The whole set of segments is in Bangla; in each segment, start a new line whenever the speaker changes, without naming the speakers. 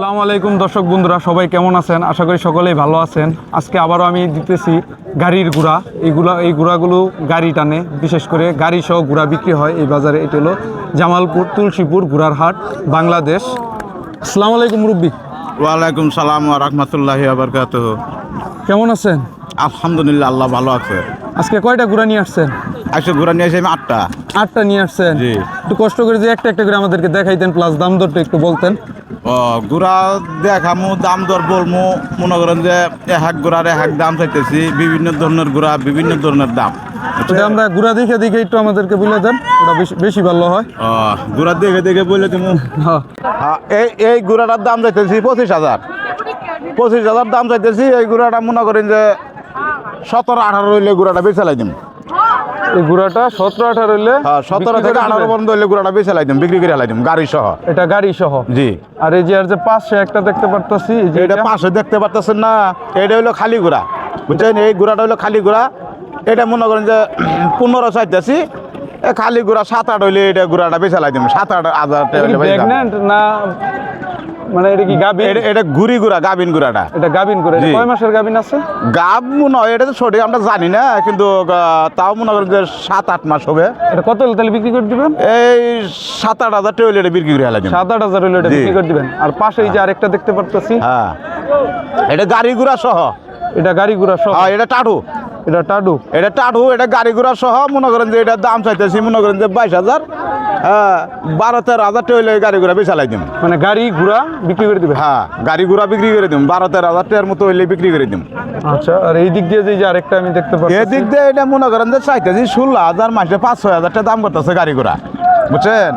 আসসালামু আলাইকুম দর্শক বন্ধুরা সবাই কেমন আছেন? আশা করি সকলেই ভালো আছেন। আজকে আবারও আমি দিতেছি গাড়ির গুড়া। এইগুলা এই গুড়াগুলো গাড়ি টানে বিশেষ করে গাড়ি সহ গুড়া বিক্রি হয় এই বাজারে। এটি হলো জামালপুর তুলসীপুর গুড়ার হাট বাংলাদেশ। আসসালামু আলাইকুম রুব্বি।
ওয়ালাইকুম সালাম ওয়া রাহমাতুল্লাহি ওয়া বারাকাতুহু।
কেমন আছেন?
আলহামদুলিল্লাহ আল্লাহ ভালো আছে।
আজকে কয়টা গুড়া নিয়ে আসছেন?
আজকে ঘুরে নিয়ে এসে আমি আটটা।
আটটা নিয়ে আসছেন?
জি।
একটু কষ্ট করে যে একটা একটা করে আমাদেরকে দেখাইতেন প্লাস দাম দরটা একটু বলতেন।
গুড়া দেখামু দাম দর বলমু মনে করেন যে এক গুড়ার এক দাম চাইতেছি বিভিন্ন ধরনের গুড়া বিভিন্ন ধরনের দাম।
এটা আমরা গুড়া দেখে দেখে একটু আমাদেরকে বলে দেন ওটা বেশি ভালো হয়।
গুড়া দেখে দেখে বলে তুমি
হ্যাঁ
এই এই গুড়াটার দাম চাইতেছি পঁচিশ হাজার। পঁচিশ হাজার দাম চাইতেছি এই গুড়াটা মনে করেন যে সতেরো আঠারো হইলে গুড়াটা বেছে লাই দিম।
এই গুড়াটা সতেরো আঠারো হইলে
হ্যাঁ সতেরো
বিক্রি
থেকে আঠারো পর্যন্ত হইলে গুড়াটা বেছে বিক্রি করে গাড়ি সহ
এটা গাড়ি সহ
জি।
আর এই যে আর যে পাশে একটা দেখতে পারতাছি যে
এটা পাশে দেখতে পারতেছেন না এটা হলো খালি বুঝছেন? এই হলো খালি ঘোড়া এটা মনে করেন যে পনেরো চাইতেছি এ খালি ঘোড়া সাত আট হইলে এটা ঘোড়াটা বেছে লাই দিম সাত আট হাজার টাকা
না মানে এটা কি গাবিন
এটা- ঘুরি ঘোড়া গাবিন ঘোড়াটা
এটা গাবিন এটা কয় মাসের গাবিন আছে?
গাব মনে হয় এটা তো সঠিক আমরা জানি না কিন্তু তাও মনে করেন যে সাত আট মাস হবে।
এটা কত হলে তাহলে বিক্রি করে দিবেন?
এই সাত আট হাজার টাকা এটা বিক্রি করে দিম
সাত আট হাজার হলে এটা বিক্রি করে দিবেন। আর পাশে এই যে আরেকটা দেখতে পারতাছি।
হ্যাঁ। এটা গাড়ি ঘোড়া সহ।
এটা গাড়ি ঘোড়া সহ।
হ্যাঁ এটা টাটু।
এটা টাডু।
এটা টাটু এটা গাড়ি ঘোড়া সহ মনে করেন যে এটার দাম চাইতেছি মনে করেন যে বাইশ হাজার হ্যাঁ বারো তেরো হাজার টাকা হইলে গাড়ি ঘোড়া বেচালাই দিম
মানে গাড়ি ঘোড়া বিক্রি করে দিবেন
হ্যাঁ গাড়ি ঘোড়া বিক্রি করে দিম বারো তেরো হাজার টাকার মতো হইলে বিক্রি করে দিম।
আচ্ছা আর এই দিক দিয়ে যে আরেকটা আমি দেখতে পাচ্ছি।
এদিক দিয়ে এটা মনে করেন যে চাইতেছি ষোলো হাজার মাসে পাঁচ ছয় হাজার টাকা দাম করতেছে গাড়ি ঘোড়া। বুঝছেন?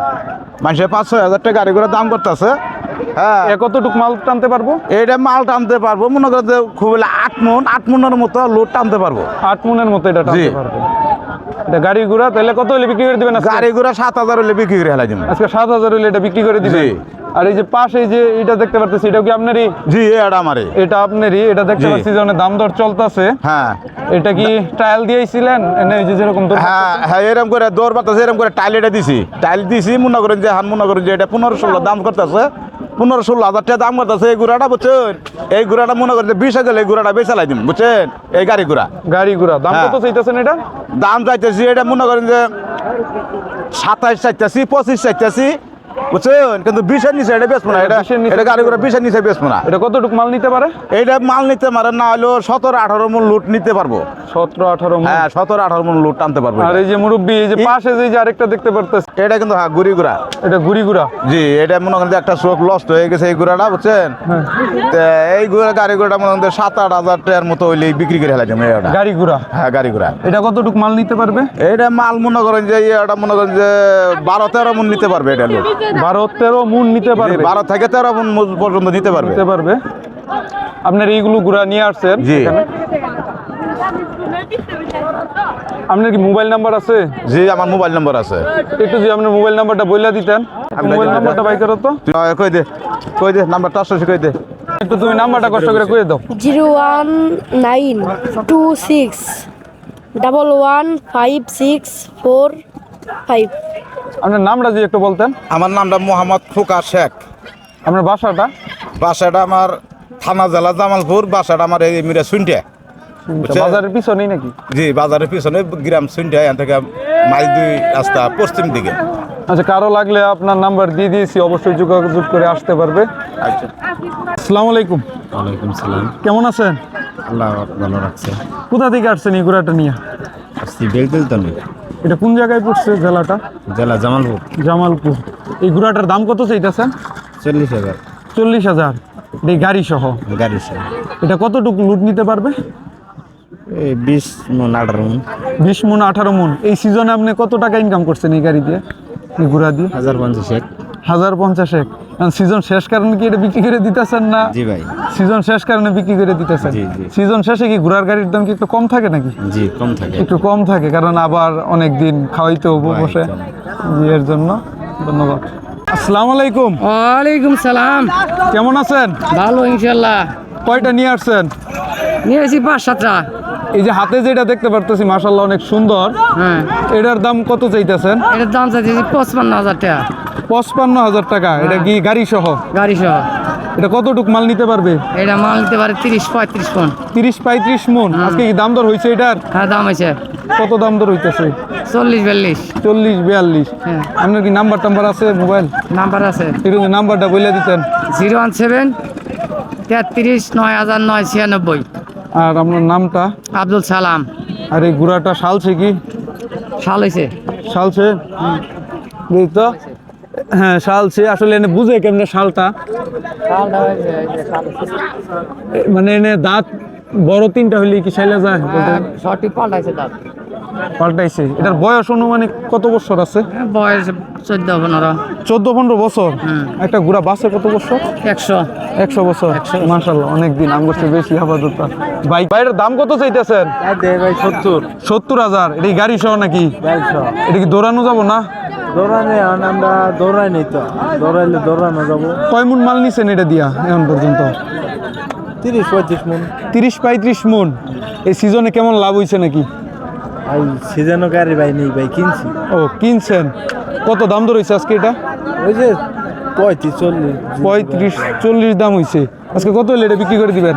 মাসে পাঁচ ছয় হাজার টাকা গাড়ি ঘোড়া দাম করতেছে। হ্যাঁ।
কতটুক মাল টানতে পারব?
এইটা মাল টানতে পারব মনে করেন যে খুব আট মন আট মনের মতো লোড টানতে পারব।
আট মনের মতো এটা টানতে পারব। গাড়ি ঘোড়া তাহলে কত হলে বিক্রি করে দিবেন
গাড়ি ঘোড়া সাত হাজার হইলে বিক্রি করে হেলাই দিম
আজকে সাত হাজার হলে এটা বিক্রি করে দিবেন? আর এই যে পাশে যে এটা দেখতে পারতেছি এটাও কি আপনারই?
জি এটা আমারে
এটা আপনারই এটা দেখতে। পাচ্ছি যে অনেক দাম দর চলতেছে।
হ্যাঁ।
এটা কি ট্রায়াল দিয়েছিলেন? এনে এই যে যেরকম
হ্যাঁ হ্যাঁ এরকম করে দৌড় বাতাসে এরকম করে টাইল এটা দিছি। টাইল দিছি মনে করেন যে হান মনে করেন যে এটা পনেরো ষোলো দাম করতেছে। পনেরো ষোলো হাজার টাকা দাম করতেছে এই ঘোড়াটা বুঝছেন? এই ঘোড়াটা মনে করছে যে বিশ হাজার এই গুড়াটা বেচালাই দিন বুঝছেন? এই গাড়ি ঘোড়া।
গাড়ি ঘোড়া। দাম
হ্যাঁ।
কত চাইতেছেন এটা?
দাম চাইতেছি এটা মনে করেন যে সাতাইশ চাইতেছি পঁচিশ চাইতেছি। বুঝছেন? কিন্তু বিশের নিচে এটা বেচবো না এটা
বিশের
এটা গাড়ি ঘোড়া বিশের নিচে বেচবো না।
এটা কতটুক মাল নিতে পারে?
এইটা মাল নিতে পারে না হলেও সতেরো আঠারো মন লুট নিতে পারব।
সতেরো আঠারো
হ্যাঁ সতেরো আঠারো মন লুট টানতে পারব
আর এই যে মুরব্বী এই যে পাশে যে যে আরেকটা দেখতে পারতেছি।
এটা কিন্তু হ্যাঁ গুড়ি গুড়া
এটা ঘুরা
জি এটা মনে করেন একটা চোখ লস্ট হয়ে গেছে এই গুড়াটা বুঝছেন? তে এই গুড়া গাড়ি গুড়াটা মনে করেন সাত আট হাজার টাকার মতো হইলে বিক্রি করে হেলাম এটা
গাড়ি ঘুরা
হ্যাঁ গাড়ি গুড়া
এটা কতটুক মাল নিতে পারবে?
এইটা মাল মনে করেন যে এটা মনে করেন যে বারো তেরো মন নিতে পারবে এটা লোক
বারো তেরো মুন নিতে পারবে।
বারো থেকে তেরো মন পর্যন্ত নিতে পারবে।
নিতে পারবে। আপনার এইগুলো ঘুরা নিয়ে আসছেন
জি।
এখানে। আপনার কি মোবাইল নাম্বার আছে?
জি আমার মোবাইল নাম্বার আছে।
একটু যদি আপনার মোবাইল নাম্বারটা বইলা দিতেন।
আমি
মোবাইল নাম্বারটা বাই করো তো।
কই দে কই দে নাম্বারটা আসছে কই দে।
একটু তুমি নাম্বারটা কষ্ট করে কই দাও।
Zero one nine two six double one five six four five.
আপনার নামটা যদি একটু বলতেন।
আমার নামটা মোহাম্মদ ফুকা শেখ।
আপনার বাসাটা?
বাসাটা আমার থানা জেলা জামালপুর বাসাটা আমার এই মিরা সুইনটা।
বাজারের পিছনেই নাকি?
জি বাজারের পিছনে গ্রাম সুইনটা এখান থেকে মাইল দুই রাস্তা পশ্চিম দিকে।
আচ্ছা কারও লাগলে আপনার নাম্বার দিয়ে দিয়েছি অবশ্যই যোগাযোগ করে আসতে পারবে।
আচ্ছা।
আসসালামু আলাইকুম।
ওয়ালাইকুম সালাম।
কেমন আছেন?
আল্লাহ ভালো রাখছে।
কোথা থেকে আসছেন এই ঘোড়াটা নিয়ে?
আসছি বেলতেল তো নেই
এটা কোন জায়গায় পড়ছে জেলাটা?
জেলা জামালপুর।
জামালপুর। এই ঘোড়াটার দাম কত চাইতেছেন?
চল্লিশ হাজার।
চল্লিশ হাজার। এই গাড়ি সহ
গাড়ি সহ
এটা কতটুকু লুট নিতে পারবে?
এই বিশ মন আঠারো মন।
বিশ মন আঠারো মন। এই সিজনে আপনি কত টাকা ইনকাম করছেন এই গাড়ি দিয়ে? এই ঘোড়া দিয়ে?
হাজার পঞ্চাশ এক।
হাজার পঞ্চাশ এক। সিজন শেষ কারণে কি এটা বিক্রি করে দিতেছেন না?
জি ভাই।
সিজন শেষ কারণে বিক্রি করে দিতেছেন।
জি, জি।
সিজন শেষে কি ঘোড়ার গাড়ির দাম কি একটু কম থাকে নাকি?
জি কম থাকে।
একটু কম থাকে কারণ আবার অনেক দিন খাওয়াইতে হব বসে। এর জন্য ধন্যবাদ। আসসালামু আলাইকুম।
ওয়ালাইকুম সালাম।
কেমন আছেন?
ভালো ইনশাল্লাহ
কয়টা নিয়ে আসছেন?
নিয়ে এসেছি পাঁচ সাতটা।
এই যে হাতে যেটা দেখতে পারতেছি মাশাল্লাহ অনেক সুন্দর।
হ্যাঁ।
এটার দাম কত চাইতেছেন?
এটার দাম চাইতেছি পঁচপান্ন হাজার টাকা।
পঁচপান্ন হাজার টাকা। এটা কি গাড়ি সহ
গাড়ি সহ
এটা কতটুক মাল নিতে পারবে?
এটা মাল নিতে পারে তিরিশ পঁয়ত্রিশ পন
তিরিশ পঁয়ত্রিশ মন। আজকে কি দাম দর হয়েছে এটার?
হ্যাঁ দাম আছে
কত দাম দর হইতেছে?
চল্লিশ বিয়াল্লিশ
চল্লিশ বিয়াল্লিশ
হ্যাঁ।
আপনার কি নাম্বার টাম্বার আছে মোবাইল?
নাম্বার আছে।
একটু নাম্বারটা বলে দিতেন।
জিরো ওয়ান সেভেন তেত্রিশ নয় হাজার নয় ছিয়ানব্বই।
আর আপনার নামটা?
আব্দুল সালাম।
আর এই গুড়াটা শালছে কি?
শাল হয়েছে
শালছে বুঝলি হ্যাঁ শালছে আসলে এনে বুঝে কেমনে শালটা। মানে এনে দাঁত বড় তিনটা হইলে কি শাইলা যায়?
সঠিক পাল্টাইছে দাঁত।
পাল্টাইছে। এটার বয়স অনুমানিক কত বছর আছে?
বয়স চোদ্দ পনেরো।
চোদ্দ পনেরো বছর? একটা গুড়া বাসে কত বছর?
একশো।
একশো বছর? মাসাল্লাহ অনেক দিন আম করছে বেশি আপাতত। বাইক বাইরের দাম কত চাইতেছেন?
সত্তর।
সত্তর হাজার। এটা গাড়ি সহ নাকি? এটা কি দৌড়ানো যাব না?
দৌড়ানে আমরা দৌড়াই নেই তো। দৌড়াইলে দৌড়ানো যাব।
কয় মুন মাল নিছেন এটা দিয়া এখন পর্যন্ত?
তিরিশ পঁয়ত্রিশ মন।
তিরিশ পঁয়ত্রিশ মন। এই সিজনে কেমন লাভ হয়েছে নাকি?
আর সিজনও গাড়ি ভাই নেই ভাই কিনছি।
ও কিনছেন? কত দাম হয়েছে আজকে এটা?
ওই যে পঁয়ত্রিশ চল্লিশ।
পঁয়ত্রিশ চল্লিশ দাম হয়েছে আজকে কত হলে এটা বিক্রি করে দিবেন?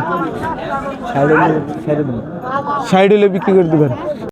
সাইড হলে বিক্রি করে দিবেন।